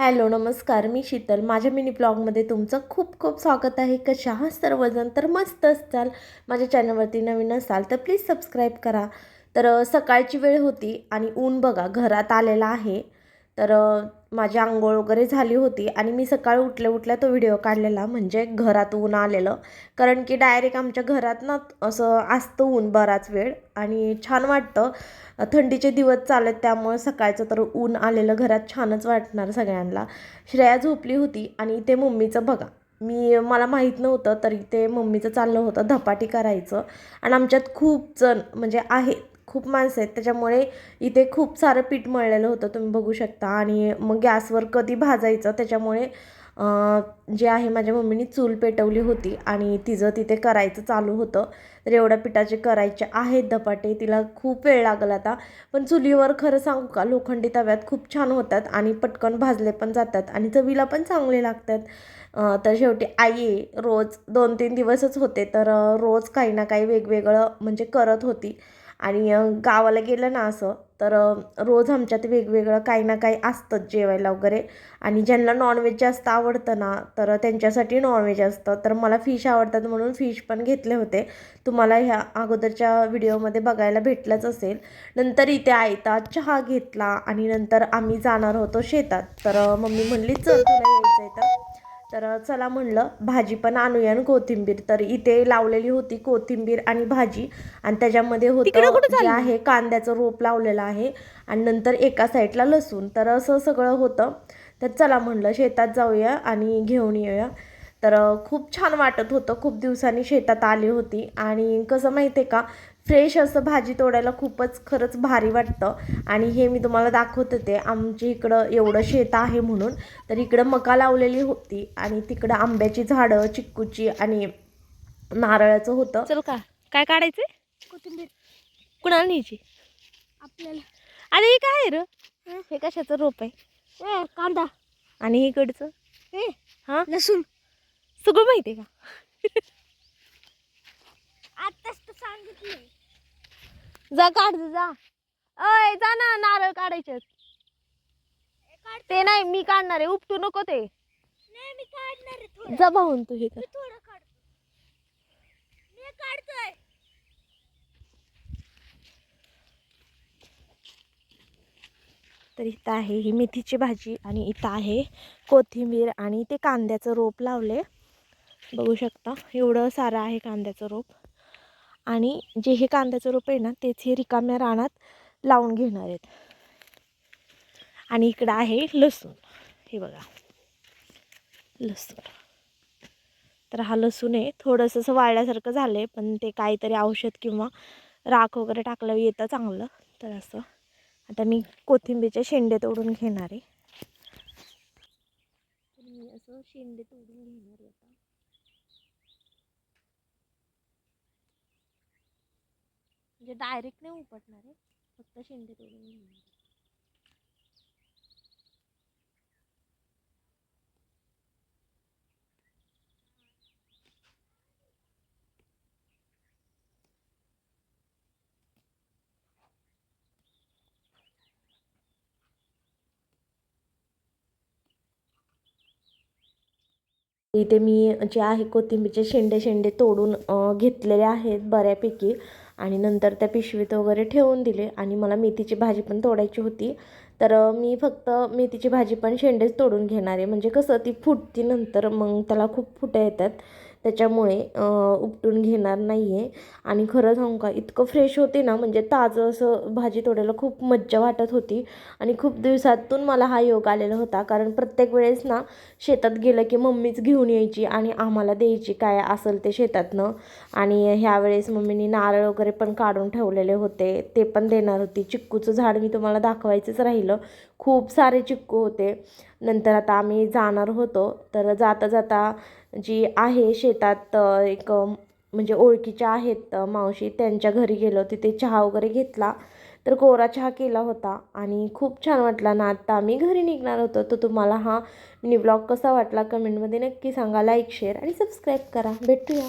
Hello नमस्कार. मी शीतल. माझ्या mini ब्लॉगमध्ये तुमचं खूप खूप स्वागत आहे. कशा आहात सर्वजण? तर मस्त असताल माझ्या चॅनलवरती नवीन असाल तर प्लीज सबस्क्राईब करा. तर सकाळची वेळ होती आणि ऊन बघा घरात आलेला आहे. तर माझी आंघोळ वगैरे झाली होती आणि मी सकाळी उठल्या उठल्या तो व्हिडिओ काढलेला म्हणजे घरात ऊन आलेलं. कारण की डायरेक्ट आमच्या घरात ना असं असतं ऊन बराच वेळ आणि छान वाटतं. थंडीचे दिवस चालत त्यामुळे सकाळचं तर ऊन आलेलं घरात छानच वाटणार सगळ्यांना. श्रेया झोपली होती आणि ते मम्मीचं बघा. मी मला माहीत नव्हतं तरी ते मम्मीचं चाललं होतं धपाटी करायचं. आणि आमच्यात खूप जण म्हणजे आहेत खूप माणसं आहेत. त्याच्यामुळे इथे खूप सारं पीठ मळलेलं होतं तुम्ही बघू शकता. आणि मग गॅसवर कधी भाजायचं त्याच्यामुळे जे आहे माझ्या मम्मीने चूल पेटवली होती आणि तिचं तिथे करायचं चालू होतं. तर एवढ्या पिठाचे करायचे आहेत धपाटे तिला खूप वेळ लागला आता. पण चुलीवर खरं सांगू का लोखंडी तव्यात खूप छान होतात आणि पटकन भाजले पण जातात आणि चवीला पण चांगले लागतात. तर शेवटी आई आहे, रोज दोन तीन दिवसच होते तर रोज काही ना काही वेगवेगळं म्हणजे करत होती. आणि गावाला गेलं ना असं तर रोज आमच्यात वेगवेगळं काही ना काही असतं जेवायला वगैरे. आणि ज्यांना नॉनव्हेज जास्त आवडतं ना तर त्यांच्यासाठी नॉनव्हेज असतं. तर मला फिश आवडतात म्हणून फिश पण घेतले होते. तुम्हाला ह्या अगोदरच्या व्हिडिओमध्ये बघायला भेटलंच असेल. नंतर इथे आयता चहा घेतला आणि नंतर आम्ही जाणार होतो शेतात. तर मम्मी म्हणली चल तर चला म्हणलं भाजी पण आणूया आणि कोथिंबीर. तर इथे लावलेली होती कोथिंबीर आणि भाजी. आणि त्याच्यामध्ये होतं जे? आहे कांद्याचं रोप लावलेलं आहे. आणि नंतर एका साईडला लसूण. तर असं सगळं होतं. तर चला म्हणलं शेतात जाऊया आणि घेऊन येऊया. तर खूप छान वाटत होतं. खूप दिवसांनी शेतात आली होती. आणि कसं माहिती आहे का फ्रेश असं भाजी तोडायला खूपच खरंच भारी वाटतं. आणि हे मी तुम्हाला दाखवत होते आमच्या इकडं एवढं शेत आहे म्हणून. तर इकडं मका लावलेली होती आणि तिकडं आंब्याची झाडं चिक्कूची आणि नारळाचं होतं. चल का? काय काढायचंय कोथिंबीर. कुणाला न्यायची? आपल्याला. अरे हे काय आहे र? हे? कशाचं रोप आहे? ए कांदा. आणि हे इकडचं? ए हा? लसूण. सगळं माहिती आहे का? आताच तर सांगितलं जा काढ जा अय जा ना नारळ काढायचे ते नाही मी काढणार आहे. उपटू नको ते. नाही मी काढणार आहे थोडं. जा भाऊन तू हे कर. तर इथं आहे ही मेथीची भाजी आणि इथं आहे कोथिंबीर आणि ते कांद्याचं रोप लावले बघू शकता एवढं सारं आहे कांद्याचं रोप. आणि जे हे कांद्याचं रोप आहे ना तेच हे रिकाम्या रानात लावून घेणार आहेत. आणि इकडं आहे लसूण. हे बघा. लसूण. तर हा लसूण आहे. थोडंसं असं वाळल्यासारखं झालं आहे पण ते काहीतरी औषध किंवा राख वगैरे टाकलं येतं चांगलं. तर असं. आता मी कोथिंबीरचे शेंडे तोडून घेणार आहे. मी असं शेंडे तोडून घेणार आहे म्हणजे डायरेक्ट नाही उपटणार आहे. फक्त शेंडे तोडून घेणार इथे मी जे आहे कोथिंबीरचे शेंडे शेंडे तोडून घेतलेले आहेत बऱ्यापैकी. आणि नंतर त्या पिशवीत वगैरे ठेवून दिले. आणि मला मेथीची भाजी पण तोडायची होती. तर मी फक्त मेथीची भाजी पण शेंडेच तोडून घेणार आहे. म्हणजे कसं ती फुटती नंतर मग त्याला खूप फुट्या येतात. त्याच्यामुळे उपटून घेणार नाही आहे आणि खरं सांगू का इतकं फ्रेश होते ना म्हणजे ताजं असं भाजी तोडायला खूप मज्जा वाटत होती. आणि खूप दिवसातून मला हा योग आलेला होता. कारण प्रत्येक वेळेस ना शेतात गेलं की मम्मीच घेऊन यायची आणि आम्हाला द्यायची काय असेल ते शेतातनं. आणि ह्यावेळेस मम्मीने नारळ वगैरे पण काढून ठेवलेले होते. ते पण देणार होती. चिक्कूचं झाड मी तुम्हाला दाखवायचंच राहिलं. खूप सारे चिक्कू होते. नंतर आता आम्ही जाणार होतो. तर जाता जाता जी आहे शेतात एक म्हणजे ओळखीच्या आहेत मावशी त्यांच्या घरी गेलो तिथे चहा वगैरे घेतला. तर कोरा चहा केला होता आणि खूप छान वाटला ना. आत्ता आम्ही घरी निघणार होतो तर तुम्हाला हा मिनी ब्लॉग कसा वाटला कमेंटमध्ये नक्की सांगा. लाईक शेअर आणि सबस्क्राईब करा. भेटूया.